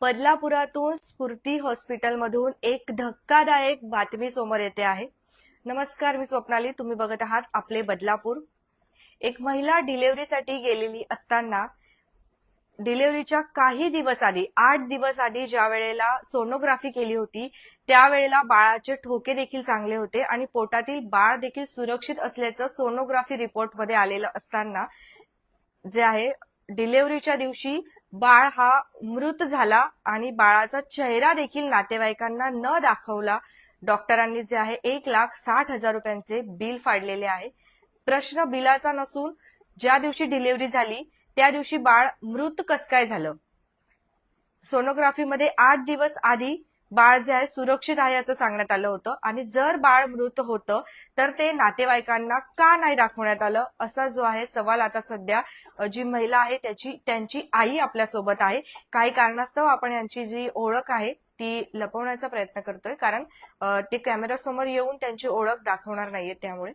बदलापुरातून स्फूर्ती हॉस्पिटलमधून एक धक्कादायक बातमी समोर येते आहे. नमस्कार मी स्वप्नाली. तुम्ही बघत आहात आपले बदलापूर. एक महिला डिलिव्हरीसाठी गेलेली असताना डिलिव्हरीच्या काही दिवस आधी आठ दिवस आधी ज्या वेळेला सोनोग्राफी केली होती त्यावेळेला बाळाचे ठोके देखील चांगले होते आणि पोटातील बाळ देखील सुरक्षित असल्याचं सोनोग्राफी रिपोर्टमध्ये आलेलं असताना जे आहे डिलिव्हरीच्या दिवशी बाळ हा मृत झाला आणि बाळाचा चेहरा देखील नातेवाईकांना न दाखवला. डॉक्टरांनी जे आहे एक लाख साठ हजार रुपयांचे बिल फाडलेले आहे. प्रश्न बिलाचा नसून ज्या दिवशी डिलिव्हरी झाली त्या दिवशी बाळ मृत कसकाय झालं? सोनोग्राफीमध्ये आठ दिवस आधी बाळ जे आहे सुरक्षित आहे असं सांगण्यात आलं होतं. आणि जर बाळ मृत होतं तर ते नातेवाईकांना का नाही दाखवण्यात आलं? असा जो आहे सवाल आता सध्या जी महिला आहे त्याची त्यांची आई आपल्यासोबत आहे. काही कारणास्तव आपण यांची जी ओळख आहे ती लपवण्याचा प्रयत्न करतोय. कारण ते ते कॅमेऱ्यासमोर येऊन त्यांची ओळख दाखवणार नाहीये त्यामुळे.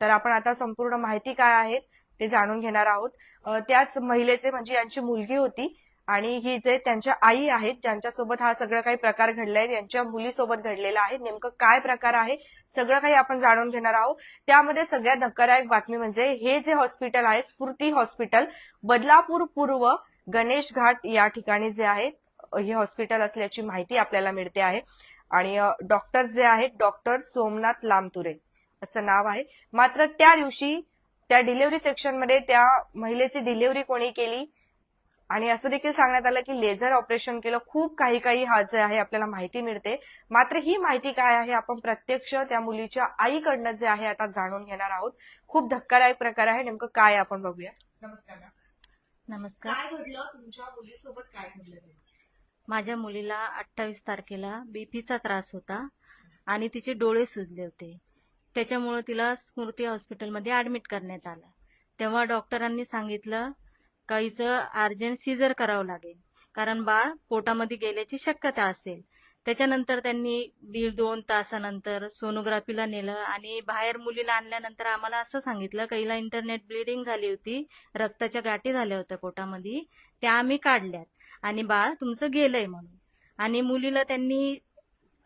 तर आपण आता संपूर्ण माहिती काय आहे ते जाणून घेणार आहोत. त्याच महिलेचे म्हणजे यांची मुलगी होती आणि ही जे त्यांच्या आई आहेत ज्यांच्यासोबत हा सगळं काही प्रकार घडलाय त्यांच्या मुलीसोबत घडलेला आहे नेमकं काय प्रकार आहे सगळं काही आपण जाणून घेणार आहोत. त्यामध्ये सगळ्यात धक्कादायक बातमी म्हणजे हे जे हॉस्पिटल आहे स्फूर्ती हॉस्पिटल बदलापूर पूर्व गणेश घाट या ठिकाणी जे आहे हे हॉस्पिटल असल्याची माहिती आपल्याला मिळते आहे. आणि डॉक्टर जे आहेत डॉक्टर सोमनाथ लामतुरे असं नाव आहे. मात्र त्या दिवशी त्या डिलिव्हरी सेक्शनमध्ये त्या महिलेची डिलिव्हरी कोणी केली आणि असं देखील सांगण्यात आलं की लेझर ऑपरेशन केलं खूप काही काही हा जे आहे आपल्याला माहिती मिळते. मात्र ही माहिती काय आहे आपण प्रत्यक्ष त्या मुलीच्या आईकडनं जे आहे आता जाणून घेणार आहोत. खूप धक्कादायक प्रकार आहे नेमकं काय आपण बघूया. नमस्कार. नमस्कार. काय घडलं? तुमच्या मुलीसोबत काय घडलं ते? माझ्या मुलीला अठ्ठावीस तारखेला बीपीचा त्रास होता आणि तिचे डोळे सुजले होते. त्याच्यामुळे तिला स्मृती हॉस्पिटलमध्ये ऍडमिट करण्यात आलं. तेव्हा डॉक्टरांनी सांगितलं काहीचं अर्जंट सीझर करावं लागेल कारण बाळ पोटामध्ये गेल्याची शक्यता असेल. त्याच्यानंतर त्यांनी दीड दोन तासानंतर सोनोग्राफीला नेलं आणि बाहेर मुलीला आणल्यानंतर आम्हाला असं सांगितलं काहीला इंटरनेट ब्लिडिंग झाली होती रक्ताच्या गाठी झाल्या होत्या पोटामध्ये त्या आम्ही काढल्यात आणि बाळ तुमचं गेलंय म्हणून. आणि मुलीला त्यांनी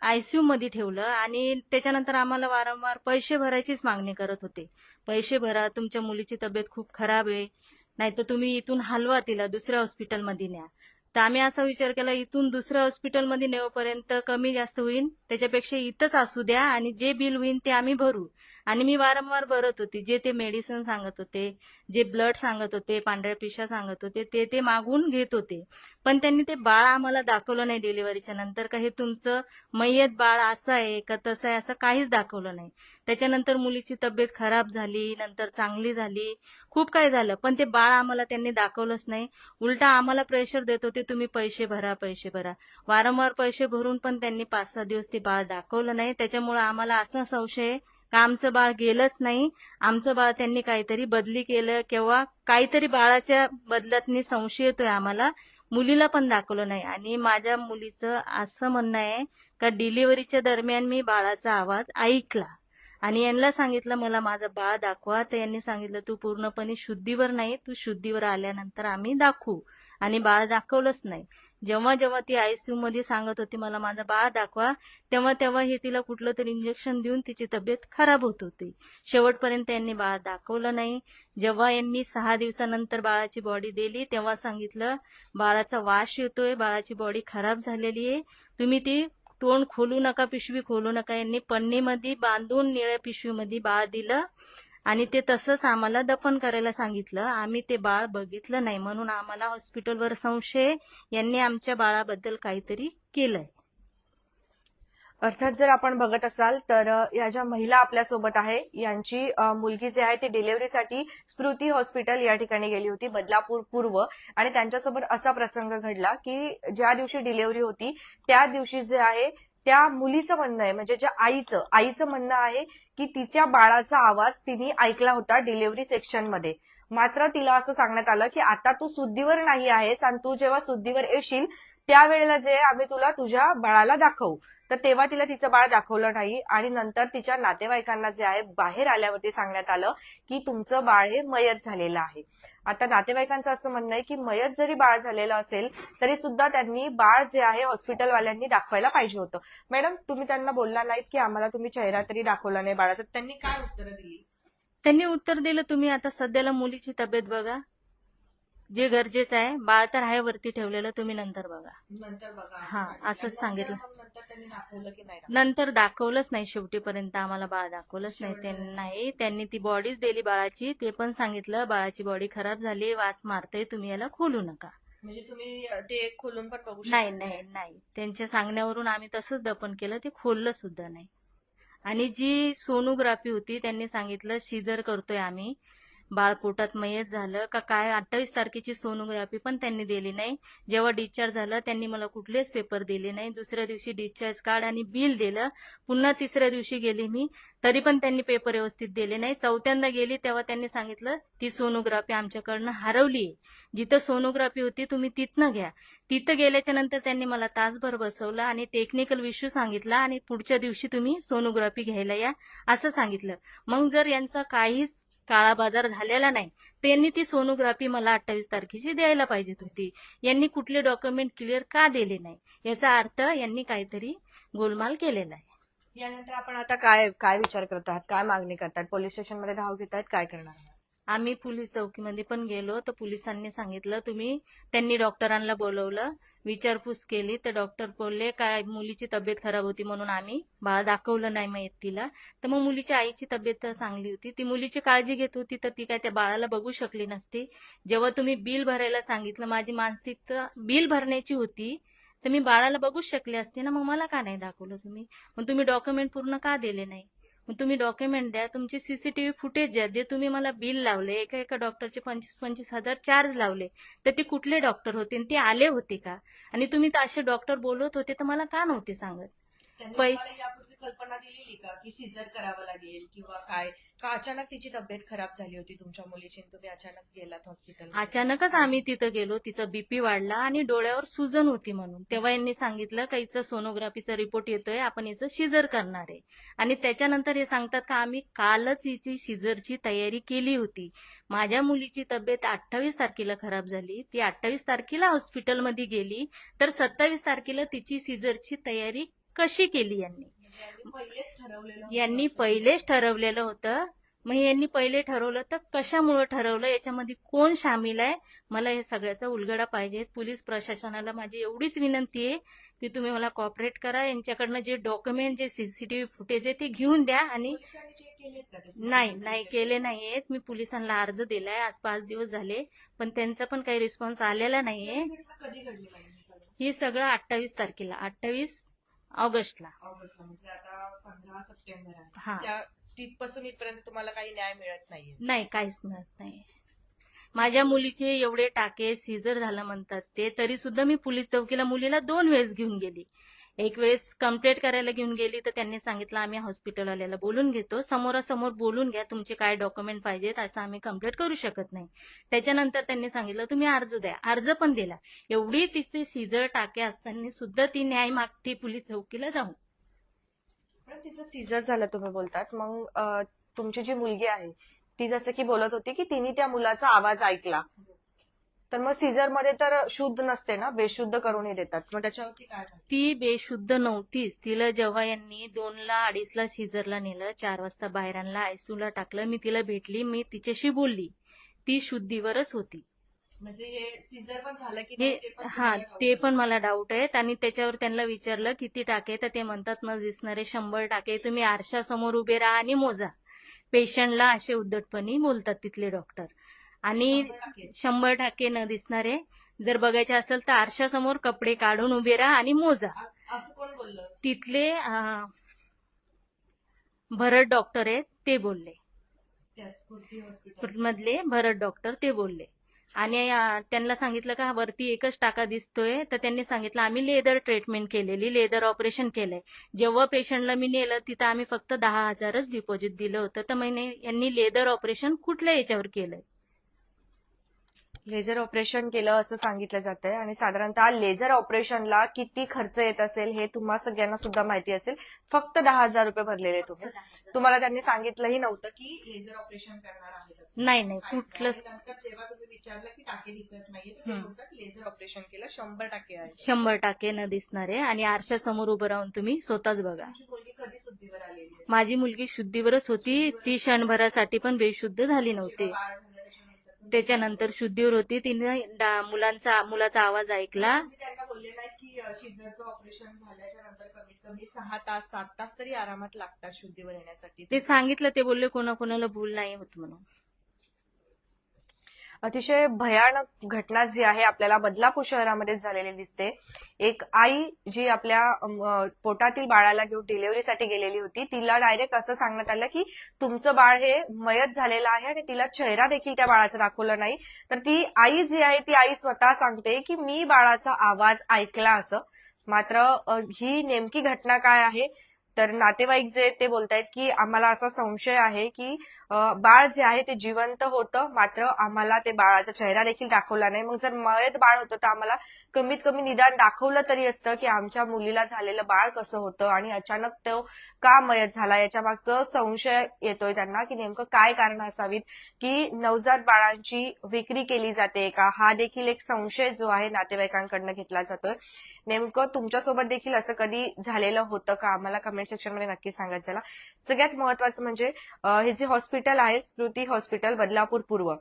आयसीयू मध्ये ठेवलं आणि त्याच्यानंतर आम्हाला वारंवार पैसे भरायचीच मागणी करत होते. पैसे भरा तुमच्या मुलीची तब्येत खूप खराब आहे नाहीतर तुम्ही इथून हलवा तिला दुसऱ्या हॉस्पिटलमध्ये न्या. तर आम्ही असा विचार केला इथून दुसऱ्या हॉस्पिटलमध्ये नेऊपर्यंत कमी जास्त होईल त्याच्यापेक्षा इथंच असू द्या आणि जे बिल होईल ते आम्ही भरू. आणि मी वारंवार भरत होती जे ते मेडिसिन सांगत होते जे ब्लड सांगत होते पांढऱ्या पिशा सांगत होते ते ते मागून घेत होते. पण त्यांनी ते बाळ आम्हाला दाखवलं नाही डिलिव्हरीच्या नंतर का हे तुमचं मय्यत बाळ असं आहे का तसं आहे असं काहीच दाखवलं नाही. त्याच्यानंतर मुलीची तब्येत खराब झाली नंतर चांगली झाली खूप काय झालं. पण ते बाळ आम्हाला त्यांनी दाखवलंच नाही. उलटा आम्हाला प्रेशर देत होते तुम्ही पैसे भरा पैसे भरा. वारंवार पैसे भरून पण त्यांनी पाच सहा दिवस ते बाळ दाखवलं नाही. त्याच्यामुळे आम्हाला असा संशय आहे का आमचं बाळ गेलंच नाही. आमचं बाळ त्यांनी काहीतरी बदली केलं किंवा काहीतरी बाळाच्या बदल्यातनी संशय येतोय आम्हाला. मुलीला पण दाखवलं नाही. आणि माझ्या मुलीचं असं म्हणणं आहे का डिलिव्हरीच्या दरम्यान मी बाळाचा आवाज ऐकला. आणि यांना सांगितलं मला माझं बाळ दाखवा. तर यांनी सांगितलं तू पूर्णपणे शुद्धीवर नाही तू शुद्धीवर आल्यानंतर आम्ही दाखवू. आणि बाळ दाखवलंच नाही. जेव्हा जेव्हा ती आयसीयू मध्ये सांगत होती मला माझा बाळ दाखवा तेव्हा तेव्हा हे तिला कुठलं तरी इंजेक्शन देऊन तिची तब्येत खराब होत होती. शेवटपर्यंत यांनी बाळ दाखवलं नाही. जेव्हा यांनी सहा दिवसानंतर बाळाची बॉडी दिली तेव्हा सांगितलं बाळाचा वास येतोय बाळाची बॉडी खराब झालेली आहे. तुम्ही ती तोंड खोलू नका पिशवी खोलू नका. यांनी पन्नीमध्ये बांधून निळ्या पिशवीमध्ये बाळ दिलं आणि ते तसंच आम्हाला दफन करायला सांगितलं. आम्ही ते बाळ बघितलं नाही म्हणून आम्हाला हॉस्पिटलवर संशय यांनी आमच्या बाळाबद्दल काहीतरी केलंय. अर्थात जर आपण बघत असाल तर या ज्या महिला आपल्यासोबत आहे यांची मुलगी जी आहे ती डिलिव्हरीसाठी स्मृती हॉस्पिटल या ठिकाणी गेली होती बदलापूर पूर्व. आणि त्यांच्यासोबत असा प्रसंग घडला की ज्या दिवशी डिलिव्हरी होती त्या दिवशी जे आहे त्या मुलीचं म्हणणं आहे म्हणजे ज्या आईचं आईचं म्हणणं आहे की तिच्या बाळाचा आवाज तिने ऐकला होता डिलिव्हरी सेक्शनमध्ये मात्र तिला असं सांगण्यात आलं की आता तू सुद्धीवर नाही आहेस आणि तू जेव्हा सुद्धीवर येशील त्यावेळेला जे आम्ही तुला तुझ्या बाळाला दाखवू तर तेव्हा तिला तिचं बाळ दाखवलं नाही आणि नंतर तिच्या नातेवाईकांना जे आहे बाहेर आल्यावरती सांगण्यात आलं की तुमचं बाळ हे मयत झालेलं आहे. आता नातेवाईकांचं असं म्हणणं आहे की मयत जरी बाळ झालेलं असेल तरी सुद्धा त्यांनी बाळ जे आहे हॉस्पिटलवाल्यांनी दाखवायला पाहिजे होतं. मॅडम तुम्ही त्यांना बोलला नाहीत की आम्हाला तुम्ही चेहरा तरी दाखवला नाही बाळाचा. त्यांनी काय उत्तरं दिली? त्यांनी उत्तर दिलं तुम्ही आता सध्याला मुलीची तब्येत बघा. जे गरजेचं आहे बाळ तर आहे वरती ठेवलेलं तुम्ही नंतर बघा. नंतर बघा हा, असंच सांगितलं. नंतर त्यांनी दाखवलं की नाही नंतर दाखवलंच नाही शेवटीपर्यंत आम्हाला बाळ दाखवलंच नाही. ते नाही. त्यांनी ती बॉडीच दिली बाळाची ते पण सांगितलं बाळाची बॉडी खराब झाली वास मारते तुम्ही याला खोलू नका. म्हणजे तुम्ही ते खोलून पण बघू नाही नाही नाही त्यांच्या सांगण्यावरून आम्ही तसंच दफन केलं ते खोललं सुद्धा नाही. आणि जी सोनोग्राफी होती त्यांनी सांगितलं सिजर करतोय आम्ही. बाळ पोटात मयत झालं का काय अठ्ठावीस तारखेची सोनोग्राफी पण त्यांनी दिली नाही. जेव्हा डिस्चार्ज झालं त्यांनी मला कुठलेच पेपर दिले नाही. दुसऱ्या दिवशी डिस्चार्ज कार्ड आणि बिल दिलं. पुन्हा तिसऱ्या दिवशी गेली मी. तरी पण त्यांनी पेपर व्यवस्थित दिले नाही. चौथ्यांदा गेली तेव्हा त्यांनी सांगितलं ती सोनोग्राफी आमच्याकडनं हरवली जिथं सोनोग्राफी होती तुम्ही तिथनं घ्या. तिथं गेल्याच्यानंतर त्यांनी मला तासभर बसवलं आणि टेक्निकल इश्यू सांगितला आणि पुढच्या दिवशी तुम्ही सोनोग्राफी घ्यायला या असं सांगितलं. मग जर यांचा काहीच काळा बाजार झालेला नाही. त्यांनी ती सोनोग्राफी मला अठ्ठावीस तारखेची द्यायला पाहिजेत होती. यांनी कुठले डॉक्युमेंट क्लिअर का दिले नाही? याचा अर्थ यांनी काहीतरी गोलमाल केलेला आहे. यानंतर आपण आता काय काय विचार करत आहात? काय मागणी करतात पोलीस स्टेशनमध्ये धाव घेत आहेत? काय करणार आहात? आम्ही पोलीस चौकीमध्ये पण गेलो. तर पोलिसांनी सांगितलं तुम्ही त्यांनी डॉक्टरांना बोलवलं विचारपूस केली. तर डॉक्टर बोलले काय मुलीची तब्येत खराब होती म्हणून आम्ही बाळ दाखवलं नाही माहीत तिला तर मग मुलीच्या आईची तब्येत तर चांगली होती. ती मुलीची काळजी घेत होती तर ती काय त्या बाळाला बघू शकली नसती. जेव्हा तुम्ही बिल भरायला सांगितलं माझी मानसिकता बिल भरण्याची होती तर मी बाळाला बघूच शकले असते ना. मग मला का नाही दाखवलं तुम्ही? मग तुम्ही डॉक्युमेंट पूर्ण का दिले नाही? मग तुम्ही डॉक्युमेंट द्या तुमचे सीसीटीव्ही फुटेज द्या जे तुम्ही मला बिल लावले एका एका डॉक्टरचे पंचवीस पंचवीस हजार चार्ज लावले तर ते कुठले डॉक्टर होते आणि ते आले होते का? आणि तुम्ही तर असे डॉक्टर बोलत होते तर मला का नव्हते सांगत? त्यांनी पै- तुम्हाला यापूर्वी कल्पना दिलेली का? की सिझर करावं लागेल किंवा काय? का अचानक तिची तब्येत खराब झाली होती तुमच्या मुलीची आणि तुम्ही अचानक गेलात हॉस्पिटल अचानकच आम्ही तिथं गेलो तिचा बीपी वाढला आणि डोळ्यावर सुजन होती म्हणून. तेव्हा यांनी सांगितलं का हिचं सोनोग्राफीचा रिपोर्ट येतोय आपण हिचं शिजर करणार आहे. आणि त्याच्यानंतर हे सांगतात का आम्ही कालच हिची शिजरची तयारी केली होती. माझ्या मुलीची तब्येत अठ्ठावीस तारखेला खराब झाली. ती अठ्ठावीस तारखेला हॉस्पिटलमध्ये गेली तर सत्तावीस तारखेला तिची सिजरची तयारी कशी केली यांनी? यांनी पहिलेच ठरवलेलं होतं यांनी. पहिलेच ठरवलेलं होतं. मग यांनी पहिले ठरवलं तर कशामुळं ठरवलं? याच्यामध्ये कोण सामील आहे? मला हे सगळ्याचा उलगडा पाहिजे. पोलीस प्रशासनाला माझी एवढीच विनंती आहे की तुम्ही मला कॉपरेट करा. यांच्याकडनं जे डॉक्युमेंट जे सीसीटीव्ही फुटेज आहे ते घेऊन द्या आणि नाही नाही? केले नाहीयेत. मी पोलिसांना अर्ज दिलाय. आज पाच दिवस झाले पण त्यांचा पण काही रिस्पॉन्स आलेला नाहीये? ही सगळं अठ्ठावीस तारखेला. अठ्ठावीस ऑगस्टला. ऑगस्टला म्हणजे आता पंधरा सप्टेंबर आहे. हा. त्या तिथपासून इथपर्यंत तुम्हाला काही न्याय मिळत नाहीये. नाही काहीच मिळत नाही माझ्या मुलीचे एवढे टाके सीझर झालं म्हणतात ते तरी सुद्धा मी पोलीस चौकीला मुलीला दोन वेळेस घेऊन गेली. एक वेळेस कंप्लेंट करायला घेऊन गेली तर त्यांनी सांगितलं आम्ही हॉस्पिटलवाल्याला बोलून घेतो. समोरासमोर बोलून घ्या. तुमचे काय डॉक्युमेंट पाहिजेत असं आम्ही कंप्लेंट करू शकत नाही. त्याच्यानंतर त्यांनी सांगितलं तुम्ही अर्ज द्या. अर्ज पण दिला. एवढी तिचे सीझर टाके असताना सुद्धा ती न्याय मागते पोलीस चौकीला जाऊन. तिचं सीझर झालं तुम्ही बोलतात. मग तुमची जी मुलगी आहे ती जसं की बोलत होती की तिने त्या मुलाचा आवाज ऐकला. तर मग सीझरमध्ये तर शुद्ध नसते ना बेशुद्ध करूनही देतात. मग त्याच्यावरती काय? ती बेशुद्ध नव्हतीच. तिला जेव्हा यांनी दोनला अडीचला शिजरला नेलं चार वाजता बाहेर आणला आयसूला टाकलं मी तिला भेटली मी तिच्याशी बोलली. ती शुद्धीवरच होती. म्हणजे हे सीझर पण झालं की हे नाही ते पण हा तुम्हाला doubt ते आहे. पण मला डाऊट आहेत. आणि त्याच्यावर त्यांना विचारलं किती टाके तर ते म्हणतात न दिसणारे शंभर टाके तुम्ही आरशासमोर उभे राहा आणि मोजा. पेशंटला असे उद्धटपणी बोलतात तिथले डॉक्टर. आणि शंभर टाके. न दिसणारे जर बघायचे असेल तर आरशासमोर कपडे काढून उभे राहा आणि मोजा. आ- असं कोण बोललं? तिथले अं, भरत डॉक्टर आहेत ते बोलले. त्या स्फूर्ती हॉस्पिटल मधले भरत डॉक्टर ते बोलले. आणि अं, त्यांना सांगितलं का वरती एकच टाका दिसतोय. तर त्यांनी सांगितलं आम्ही लेदर ट्रीटमेंट केलेली लेदर ऑपरेशन केलंय. जेव्हा पेशंटला मी नेलं तिथं आम्ही फक्त दहा हजारच डिपॉझिट दिलं होतं. तर महिने यांनी लेदर ऑपरेशन कुठल्या याच्यावर केलंय? लेझर ऑपरेशन केलं असं सांगितलं जातंय. आणि साधारणतः लेझर ऑपरेशनला किती खर्च येत असेल हे तुम्हा सगळ्यांना सुद्धा माहिती असेल. फक्त दहा हजार रुपये भरलेले तुम्ही. तुम्हाला त्यांनी सांगितलंही नव्हतं की लेझर ऑपरेशन करणार आहेत. नाही नाही नाही. कुठलंच आणि नंतर जेव्हा तुम्ही विचारलं की टाके दिसत नाहीये तर ते हम्म. बोलतात लेझर ऑपरेशन केलं शंभर टाके आहे. शंभर टाके न दिसणार आहे आणि आरशा समोर उभं राहून तुम्ही स्वतःच बघा. तुमची मुलगी कधी शुद्धीवर आलेली आहे माझी मुलगी शुद्धीवरच होती. ती क्षणभरासाठी पण बेशुद्ध झाली नव्हती. जेव्हा बाळ झालं त्याच्यानंतर शुद्धीवर होती. तिने मुलांचा मुलाचा आवाज ऐकला. त्यांना बोलले नाही की शिजरचं ऑपरेशन झाल्याच्यानंतर कमीत कमी सहा तास सात तास तरी आरामात लागतात शुद्धीवर येण्यासाठी. ते सांगितलं ते बोलले कोणाकोणाला भूल नाही होत म्हणून. अतिशय भयानक घटना जी आहे आपल्याला बदलापूर शहरामध्ये झालेली दिसते. एक आई जी आपल्या पोटातील बाळाला घेऊन डिलिव्हरीसाठी गेलेली होती तिला डायरेक्ट असं सांगण्यात आलं की तुमचं बाळ हे मयत झालेलं आहे आणि तिला चेहरा देखील त्या बाळाचा दाखवला नाही. तर ती आई जी आहे ती आई स्वतः सांगते की मी बाळाचा आवाज ऐकला असं. मात्र ही नेमकी घटना काय आहे तर नातेवाईक जे ते बोलतायत की आम्हाला असा संशय आहे की बाळ जे आहे ते जिवंत होतं मात्र आम्हाला ते बाळाचा चेहरा देखील दाखवला नाही. मग जर मयत बाळ होतं तर आम्हाला कमीत कमी निदान दाखवलं तरी असतं की आमच्या मुलीला झालेलं बाळ कसं होतं आणि अचानक तो का मयत झाला याच्या मागचं संशय येतोय त्यांना की नेमकं काय कारण असावीत की नवजात बाळांची विक्री केली जाते का? हा देखील एक संशय जो आहे नातेवाईकांकडनं घेतला जातोय. नेमकं तुमच्यासोबत देखील असं कधी झालेलं होतं का? आम्हाला कमेंट सेक्शनमध्ये नक्की सांगत चला सगळ्यात महत्वाचं म्हणजे हे जे हॉस्पिटल आहे स्मृती हॉस्पिटल बदलापूर पूर्व.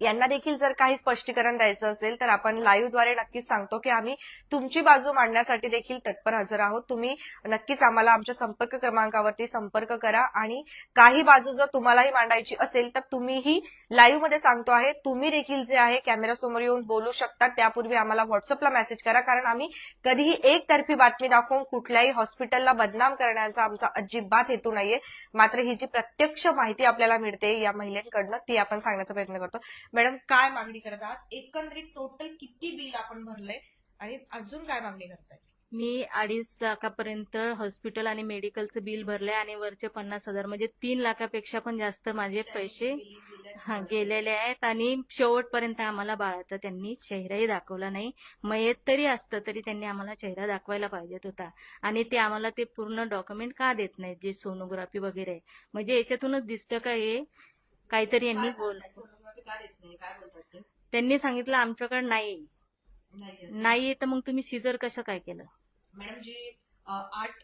यांना देखील जर काही स्पष्टीकरण द्यायचं असेल तर आपण लाईव्हद्वारे नक्कीच सांगतो की आम्ही तुमची बाजू मांडण्यासाठी देखील तत्पर हजर आहोत. तुम्ही नक्कीच आम्हाला आमच्या संपर्क क्रमांकावरती संपर्क करा आणि काही बाजू जर तुम्हालाही मांडायची असेल तर तुम्हीही लाईव्हमध्ये सांगतो आहे. तुम्ही देखील जे आहे कॅमेरा समोर येऊन बोलू शकता. त्यापूर्वी आम्हाला व्हॉट्सअपला मेसेज करा कारण आम्ही कधीही एकतर्फी बातमी दाखवून कुठल्याही हॉस्पिटलला बदनाम करण्याचा आमचा अजिबात हेतू नाहीये. मात्र ही जी प्रत्यक्ष माहिती आपल्याला मिळते या महिलांकडनं ती आपण सांगण्याचा प्रयत्न करतो. मॅडम काय मागणी करत आहात? एकंदरीत टोटल किती बिल आपण भरलंय? आणि अजून काय मागणी करताय मी अडीच लाखापर्यंत हॉस्पिटल आणि मेडिकलचं बिल भरलंय आणि वरचे पन्नास हजार म्हणजे तीन लाखापेक्षा पण जास्त माझे पैसे गेलेले आहेत. आणि शेवटपर्यंत आम्हाला बाळाचा त्यांनी चेहराही दाखवला नाही. मयत तरी असतं तरी त्यांनी आम्हाला चेहरा दाखवायला पाहिजेत होता. आणि ते आम्हाला ते पूर्ण डॉक्युमेंट का देत नाहीत जे सोनोग्राफी वगैरे. म्हणजे याच्यातूनच दिसतं का हे? काहीतरी यांनी बोल त्यांनी सांगितलं आमच्याकडे नाही नाही तर मग तुम्ही सिजर कसं काय केलं? मॅडम जी आठ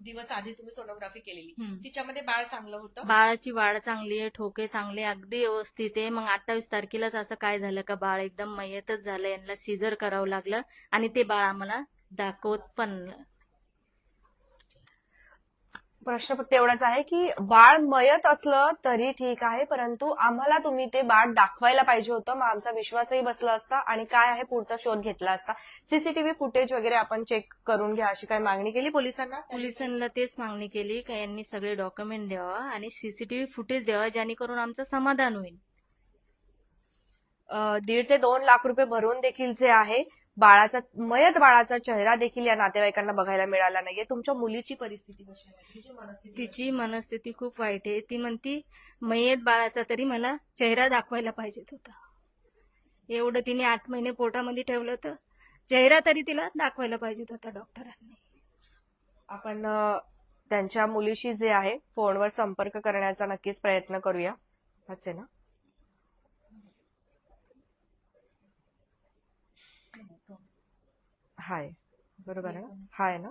दिवस आधी तुम्ही सोनोग्राफी केलेली. तिच्यामध्ये बाळ चांगलं होतं? बाळाची वाढ चांगली आहे ठोके चांगले अगदी व्यवस्थित आहे. मग अठ्ठावीस तारखेलाच असं काय झालं का? बाळ एकदम मयतच झालं यांना सिजर करावं लागलं आणि ते बाळ आम्हाला दाखवत पण प्रश्न फक्त एवढाच आहे की बाळ मयत असलं तरी ठीक आहे परंतु आम्हाला तुम्ही ते बाळ दाखवायला पाहिजे होतं. मग आमचा विश्वासही बसला असता आणि काय आहे पुढचा शोध घेतला असता. सीसीटीव्ही फुटेज वगैरे आपण चेक करून घ्या अशी काय मागणी केली पोलिसांना? पोलिसांना तेच मागणी केली का यांनी सगळे डॉक्युमेंट द्यावा आणि सीसीटीव्ही फुटेज द्यावा जेणेकरून आमचं समाधान होईल. दीड ते दोन लाख रुपये भरून देखील जे आहे बाळाचा मयत बाळाचा चेहरा देखील या नातेवाईकांना बघायला मिळाला नाहीये. तुमच्या मुलीची परिस्थिती कशी आहे? तिची मनस्थिती तिची मनस्थिती खूप वाईट आहे. ती म्हणती मयत बाळाचा तरी मला चेहरा दाखवायला पाहिजेत होता. एवढं तिने आठ महिने पोटामध्ये ठेवलं तर चेहरा तरी तिला दाखवायला पाहिजेत होता डॉक्टरांनी. आपण त्यांच्या मुलीशी जे आहे फोनवर संपर्क करण्याचा नक्कीच प्रयत्न करूया. हाच आहे ना? हाय. बरोबर आहे ना? हाय ना?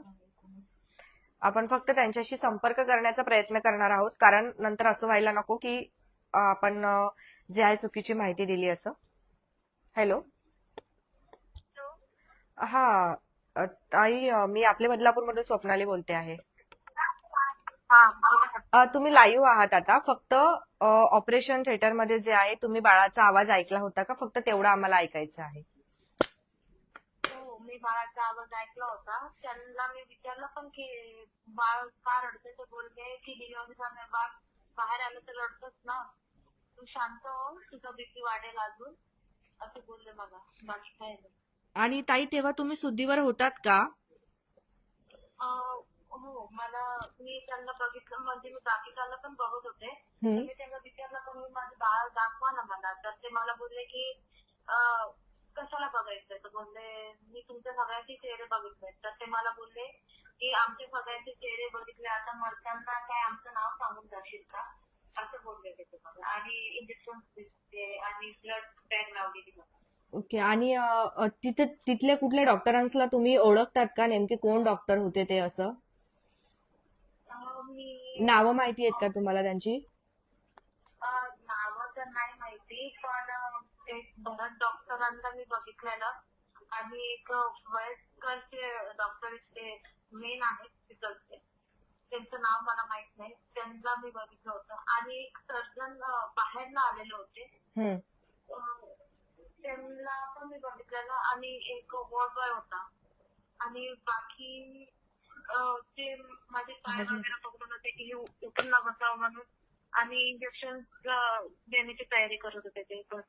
आपण फक्त त्यांच्याशी संपर्क करण्याचा प्रयत्न करणार आहोत. कारण नंतर असं व्हायला नको की आपण जे आहे चुकीची माहिती दिली असं. हॅलो? हा. ताई मी आपले बदलापूरमधून स्वप्नाली बोलते आहे. तुम्ही लाईव्ह आहात आता. फक्त ऑपरेशन थिएटरमध्ये जे आहे तुम्ही बाळाचा आवाज ऐकला होता का? फक्त तेवढा आम्हाला ऐकायचं आहे. मी बाळाचा आवाज ऐकला होता. त्यांना मी विचारलं पण की बाळ का रडते ते बोलते की डिलिव्हरी झालं बाळ बाहेर आलं तर रडतच ना. तू शांत हो तुझा बीपी वाढेल अजून. असं बोलले मला बाकी काय नाही. आणि ताई तेव्हा तुम्ही सुद्धीवर होतात का? अं, हो मला मी त्यांना बघितलं म्हणजे मी बाकीच्यांना पण बघत होते. तर मी त्यांना विचारलं पण मी माझं बाळ दाखवा ना मला. तर ते मला बोलले की अं, कशाला बघायचंय? तर बोलले मी तुमच्या सगळ्यांचे चेहरे बघितले. तर ते मला बोलले की आमचे सगळ्यांचे चेहरे बघितले. आता मरताना काय आमचं नाव सांगून जाशील का? असं बोलले ते तुम्हाला. आणि इंजेक्शन दिसते आणि ब्लड बॅग लावलेली मला. ओके. आणि तिथे तिथले कुठल्या डॉक्टरांसला तुम्ही ओळखतात का? नेमके कोण डॉक्टर होते ते असं? नावं माहिती आहेत का तुम्हाला त्यांची? नावं तर नाही माहिती पण भरत डॉक्टरांना मी बघितलेलं. आणि एक वयस्करचे डॉक्टर ते मेन आहेत तिकडचे त्यांचं नाव मला माहीत नाही. त्यांना मी बघितलं होतं. आणि एक सर्जन बाहेरला आलेले होते. त्यांना पण मी बघितलेलं. आणि एक वॉर्ड बॉय होता. आणि बाकी ते माझे पाय वगैरे पकडून होते की हे उठून ना बसावं म्हणून. आणि इंजेक्शन देण्याची तयारी करत होते ते पण.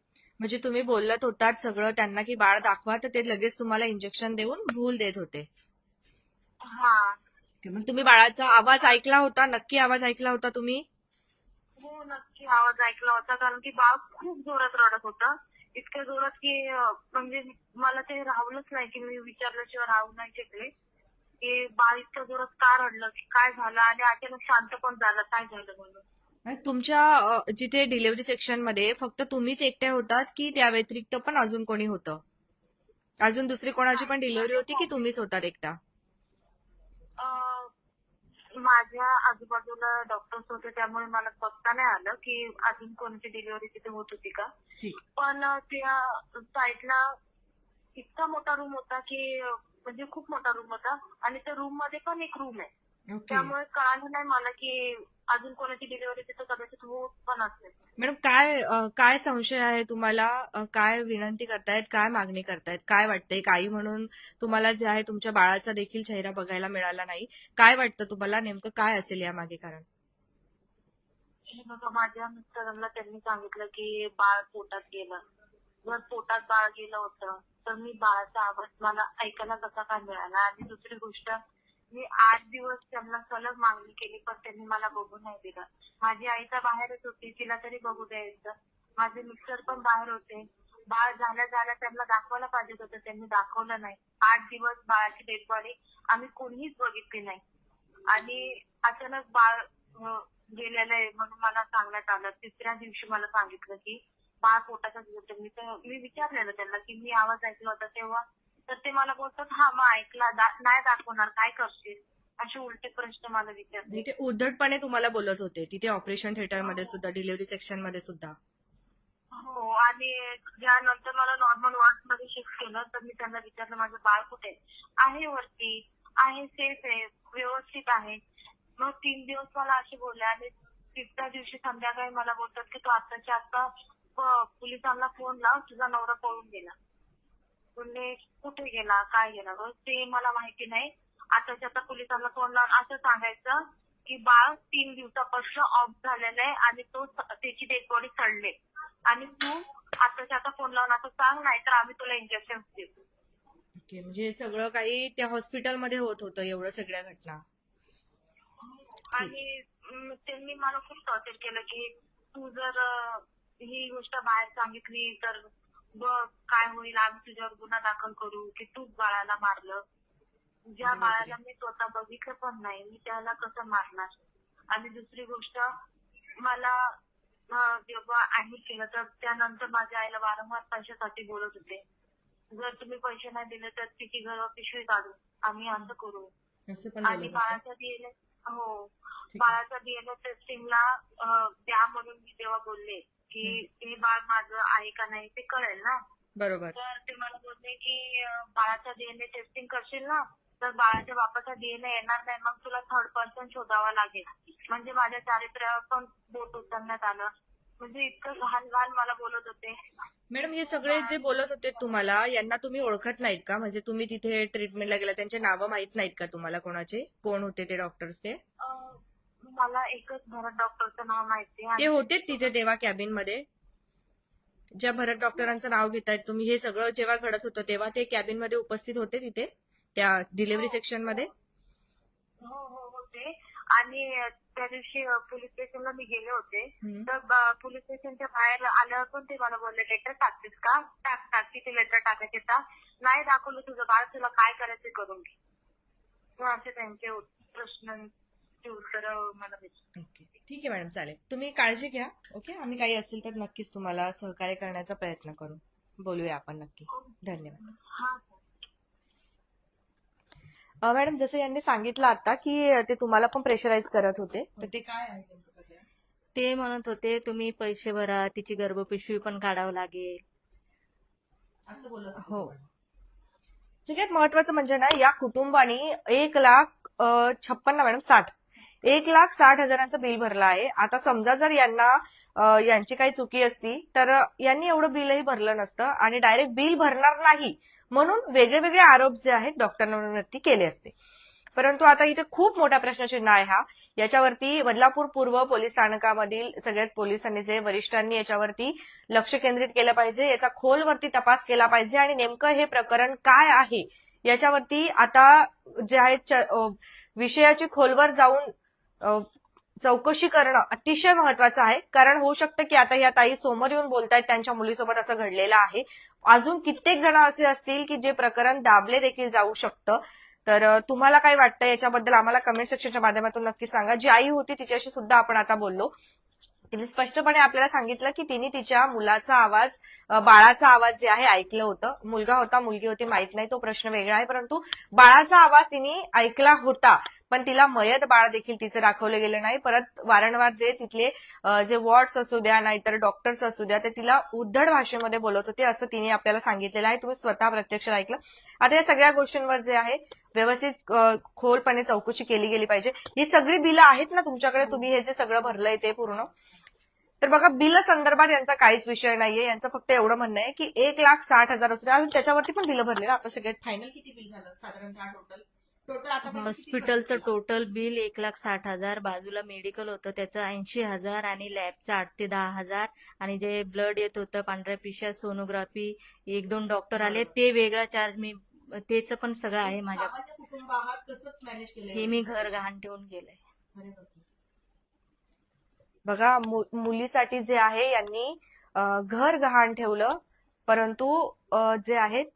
म्हणजे तुम्ही बोलत होतात सगळं त्यांना की बाळ दाखवा तर ते लगेच तुम्हाला इंजेक्शन देऊन भूल देत होते. हा. मग तुम्ही बाळाचा आवाज ऐकला होता? नक्की आवाज ऐकला होता तुम्ही? हो नक्की आवाज ऐकला होता कारण की बाळ खूप जोरात रडत होता. इतक्या जोरात की अं, म्हणजे मला ते राहवलंच नाही की मी विचारल्याशिवाय राहू नाही शकले. की बाळ इतक्या जोरात का रडलं की काय झालं आणि अचानक शांत पण झालं काय झालं म्हणून. तुमच्या जिथे डिलिव्हरी सेक्शनमध्ये फक्त तुम्हीच एकट्या होतात की त्या व्यतिरिक्त पण अजून कोणी होतं? अजून दुसरी कोणाची पण डिलिव्हरी होती की तुम्हीच होतात एकटा? माझ्या आजूबाजूला डॉक्टर्स होते त्यामुळे मला बघता नाही आलं की अजून कोणती डिलिव्हरी तिथे होत होती का? पण त्या साईडला इतका मोठा रूम होता की म्हणजे खूप मोठा रूम होता आणि त्या रूममध्ये पण एक रूम आहे. त्यामुळे कळालं नाही मला की अजून कोणाची डिलिव्हरी तिथं कदाचित होत पण असेल. मॅडम काय अ, काय संशय आहे तुम्हाला? अ, काय विनंती करतायत? काय मागणी करतायत? काय वाटतंय? आई म्हणून तुम्हाला जे आहे तुमच्या बाळाचा देखील चेहरा बघायला मिळाला नाही. काय वाटतं तुम्हाला? नेमकं काय असेल यामागे कारण? हे बघा माझ्या मिस्टरांना त्यांनी सांगितलं की बाळ पोटात गेलं. जर पोटात बाळ गेलं होतं तर मी बाळाचा आवाज मला ऐकायला कसा काय मिळाला? आणि दुसरी गोष्ट मी आठ दिवस त्यांना सलग मागणी केली पण त्यांनी मला बघू नाही दिलं. माझी आई तर बाहेरच होती तिला तरी बघू द्यायचं. माझे मिक्सर पण बाहेर होते. बाळ झाल्या झाल्या त्यांना दाखवायला पाहिजे होतं त्यांनी दाखवलं नाही. आठ दिवस बाळाची डेड बॉडी आम्ही कोणीच बघितली नाही. आणि अचानक बाळ गेलेलं आहे म्हणून मला सांगण्यात आलं. तिसऱ्या दिवशी मला सांगितलं की बाळ पोटाचा होतं मी तर मी विचारलेलं त्यांना की मी आवाज ऐकला होता तेव्हा तर ते मला बोलतात हा मग ऐकला दा- नाही दाखवणार काय करशील? असे उलटे प्रश्न मला विचारले ते उद्धटपणे तुम्हाला बोलत होते. तिथे ऑपरेशन थिएटरमध्ये सुद्धा डिलिव्हरी सेक्शनमध्ये सुद्धा. हो आणि ज्यानंतर मला नॉर्मल वॉर्डमध्ये शिफ्ट केलं तर मी त्यांना विचारलं माझं बाळ कुठे आहे? आहे वरती आहे सेफ आहे व्यवस्थित आहे. मग तीन दिवस मला असे बोलले आणि तिसऱ्या दिवशी संध्याकाळी मला बोलतात की तू आताच्या आता पोलिसांना फोन लाव तुझा नवरा पळून गेला. बोलले कुठे गेला? काय गेला? ते मला माहिती नाही. आताच्या आता पोलिसांना फोन लावून असं सांगायचं की बाळ तीन दिवसापासून ऑफ झालेलं आहे आणि तो त्याची डेड बॉडी सडले आणि तू आताच्या आता फोन लावून असं सांग नाही तर आम्ही तुला इंजेक्शन देऊ. ओके म्हणजे सगळं काही त्या हॉस्पिटलमध्ये होत होतं एवढं सगळ्या घटना. आणि त्यांनी मला खूप टॉर्चर केलं की तू जर ही गोष्ट बाहेर सांगितली तर बघ काय होईल आम्ही तुझ्यावर गुन्हा दाखल करू की तूच बाळाला मारलं. ज्या. बाळाला मी स्वतः बघितलं पण नाही मी त्याला कसं मारणार? आणि दुसरी गोष्ट मला अं, जेव्हा ऍडमिट केलं तर त्यानंतर माझ्या आईला वारंवार पैशासाठी बोलत होते. जर तुम्ही पैसे नाही दिले तर तिची घर पिशवी काढू. आम्ही असं करू. असं पण आणि बोलत होते बाळाचा डीएनए हो. ठीक आहे. बाळाचा डीएनए टेस्टिंगला द्या म्हणून मी तेव्हा बोलले. की हे बाळ माझं आहे का नाही ते कळेल ना. बरोबर. तर ते मला बोलले की बाळाचा डीएनए टेस्टिंग करशील ना तर बाळाच्या बापाचा डीएनए येणार नाही मग तुला थर्ड पर्सन शोधावा लागेल. म्हणजे माझ्या चारित्र्यावर पण बोट उचलण्यात आलं. म्हणजे इतकं लहान लहान मला बोलत होते. मॅडम हे सगळे जे बोलत होते तुम्हाला यांना तुम्ही ओळखत नाहीत का? म्हणजे तुम्ही तिथे ट्रीटमेंटला गेला त्यांचे नावं माहीत नाहीत का तुम्हाला कोणाचे? कोण होते ते डॉक्टर्स ते? मला एकच भरत डॉक्टरचं नाव माहिती ते होते तिथे देवा कॅबिनमध्ये. ज्या भरत डॉक्टरांचं नाव घेतायत तुम्ही हे सगळं जेव्हा घडत होतं तेव्हा ते कॅबिनमध्ये उपस्थित होते तिथे त्या डिलिव्हरी सेक्शनमध्ये? हो हो होते. आणि त्या दिवशी पोलीस स्टेशनला मी गेले होते. हम्म. तर ब- पोलीस स्टेशनच्या बाहेर आल्यावर पण ते मला बोलले लेटर टाकतेस का? टाक टाक किती लेटर टाकायचे टाक नाही दाखवलं तुझं बाळ तुला काय करायचं करून घे. असे त्यांचे उत- उत्तर मला ओके. ठीक आहे मॅडम चालेल. तुम्ही काळजी घ्या ओके? आम्ही काही असेल तर नक्कीच तुम्हाला सहकार्य करण्याचा प्रयत्न करू. बोलूया आपण नक्की. धन्यवाद. हा. अ, मॅडम जसं यांनी सांगितलं आता की ते तुम्हाला पण प्रेशराईज करत होते. तर ते काय आहे नेमकं प्रकरण? ते म्हणत होते तुम्ही पैसे भरा तिची गर्भपिशवी पण काढावं लागेल. असं बोलत होते. हो. तुम्हाला. सगळ्यात महत्वाचं म्हणजे ना या कुटुंबानी एक लाख अ, छप्पन्न मॅडम साठ एक लाख साठ हजारांचं बिल भरलं आहे. आता समजा जर यांना यांची काही चुकी असती तर यांनी एवढं बिलही भरलं नसतं आणि डायरेक्ट बिल भरणार नाही म्हणून वेगळे वेगळे आरोप जे आहेत डॉक्टरांवरती केले असते. परंतु आता इथे खूप मोठा प्रश्नचिन्ह आहे हा. याच्यावरती बदलापूर पूर्व पोलीस स्थानकामधील सगळ्याच पोलिसांनी जे वरिष्ठांनी याच्यावरती लक्ष केंद्रित केलं पाहिजे याचा खोलवरती तपास केला पाहिजे आणि नेमकं हे प्रकरण काय आहे याच्यावरती आता जे आहे च- विषयाची खोलवर जाऊन चौकशी करणं अतिशय महत्वाचं आहे. कारण होऊ शकतं की आता या ताई समोर येऊन बोलतायत त्यांच्या मुलीसोबत असं घडलेलं आहे. अजून कित्येक जण असे असतील की जे प्रकरण दाबले देखील जाऊ शकतं. तर तुम्हाला काय वाटतं याच्याबद्दल आम्हाला कमेंट सेक्शनच्या माध्यमातून नक्की सांगा. जी आई होती तिच्याशी सुद्धा आपण आता बोललो. तिने स्पष्टपणे आपल्याला सांगितलं की तिने तिच्या मुलाचा आवाज बाळाचा आवाज जे आहे ऐकलं होतं. मुलगा होता मुलगी होती माहीत नाही तो प्रश्न वेगळा आहे. परंतु बाळाचा आवाज तिने ऐकला होता. पण तिला मयत बाळ देखील तिचं दाखवलं गेलं नाही. परत वारंवार जे तिथले जे वॉर्ड्स असू द्या नाहीतर डॉक्टर्स असू द्या ते तिला उद्धड भाषेमध्ये बोलत होते असं तिने आपल्याला सांगितलेलं आहे. तुम्ही स्वतः प्रत्यक्ष ऐकलं. आता या सगळ्या गोष्टींवर जे आहे व्यवस्थित खोलपणे चौकशी केली गेली पाहिजे. ही सगळी बिलं आहेत ना तुमच्याकडे? तुम्ही हे जे सगळं भरलंय ते पूर्ण? तर बघा बिल संदर्भात यांचा काहीच विषय नाहीये. यांचं फक्त एवढं म्हणणं आहे की एक लाख साठ हजार असू द्या. अजून त्याच्यावरती पण बिल भरले आता सगळ्यात फायनल किती बिल झालं? साधारणतः टोटल हॉस्पिटलचं टोटल बिल एक लाख साठ हजार बाजूला मेडिकल होतं त्याचं ऐंशी हजार आणि लॅबचं आठ ते दहा हजार. आणि जे ब्लड येत होतं पांढऱ्या पिशा सोनोग्राफी एक दोन डॉक्टर आले ते वेगळा चार्ज मी त्याचं पण सगळं आहे माझ्या सामान्य कुटुंब आहात कसं मॅनेज केलं हे मी घर गहाण ठेवून गेलंय. बघा मुलीसाठी जे आहे यांनी घर गहाण ठेवलं परंतु जे आहेत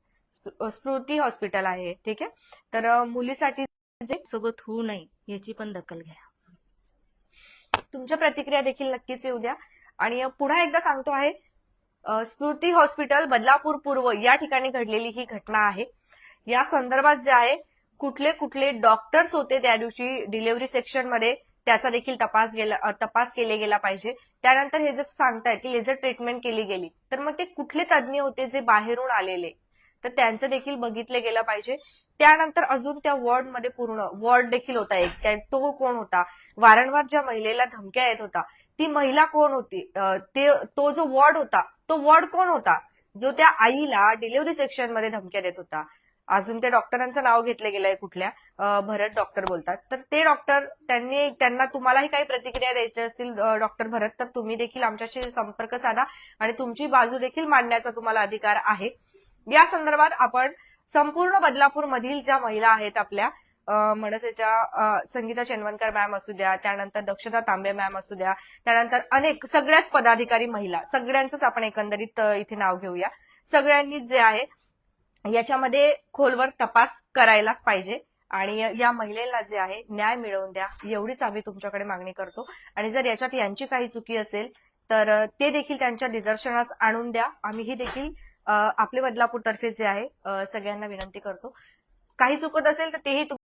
स्मृती हॉस्पिटल आहे ठीक आहे? तर मुलीसाठी सोबत होऊ नये याची पण दखल घ्या. तुमच्या प्रतिक्रिया देखील नक्कीच येऊ द्या. आणि पुन्हा एकदा सांगतो आहे स्मृती हॉस्पिटल बदलापूर पूर्व या ठिकाणी घडलेली ही घटना आहे. या संदर्भात जे आहे कुठले कुठले डॉक्टर्स होते त्या दिवशी डिलिव्हरी सेक्शनमध्ये त्याचा देखील तपास गेला तपास केले गेला पाहिजे. त्यानंतर हे जसं सांगतायत की लेझर ट्रीटमेंट केली गेली. तर मग ते कुठले तज्ज्ञ होते जे बाहेरून आलेले? तर त्यांचं देखील बघितलं गेलं पाहिजे. त्यानंतर अजून त्या वॉर्डमध्ये पूर्ण वॉर्ड देखील होता एक. तो कोण होता? वारंवार ज्या महिलेला धमक्या येत होता ती महिला कोण होती? ते तो जो वॉर्ड होता तो वॉर्ड कोण होता? जो त्या आईला डिलिव्हरी सेक्शनमध्ये धमक्या देत होता. अजून त्या डॉक्टरांचं नाव घेतलं गेलंय कुठल्या? भरत डॉक्टर बोलतात. तर ते डॉक्टर त्यांनी त्यांना तुम्हालाही काही प्रतिक्रिया द्यायच्या असतील डॉक्टर भरत तर तुम्ही देखील आमच्याशी संपर्क साधा आणि तुमची बाजू देखील मांडण्याचा तुम्हाला अधिकार आहे. या संदर्भात आपण संपूर्ण बदलापूर मधील ज्या महिला आहेत आपल्या मनसेच्या संगीता चेनवणकर मॅम असू द्या त्यानंतर दक्षता तांबे मॅम असू द्या त्यानंतर अनेक सगळ्याच पदाधिकारी महिला सगळ्यांचंच आपण एकंदरीत इथे नाव घेऊया. सगळ्यांनी जे आहे याच्यामध्ये खोलवर तपास करायलाच पाहिजे. आणि या महिलेला जे आहे न्याय मिळवून द्या एवढीच आम्ही तुमच्याकडे मागणी करतो. आणि जर याच्यात यांची काही चुकी असेल तर ते देखील त्यांच्या निदर्शनास आणून द्या. आम्ही ही देखील आपले बदलापूर तर्फे जे आहे सगळ्यांना विनंती करतो. काही चुकत असेल तर तेही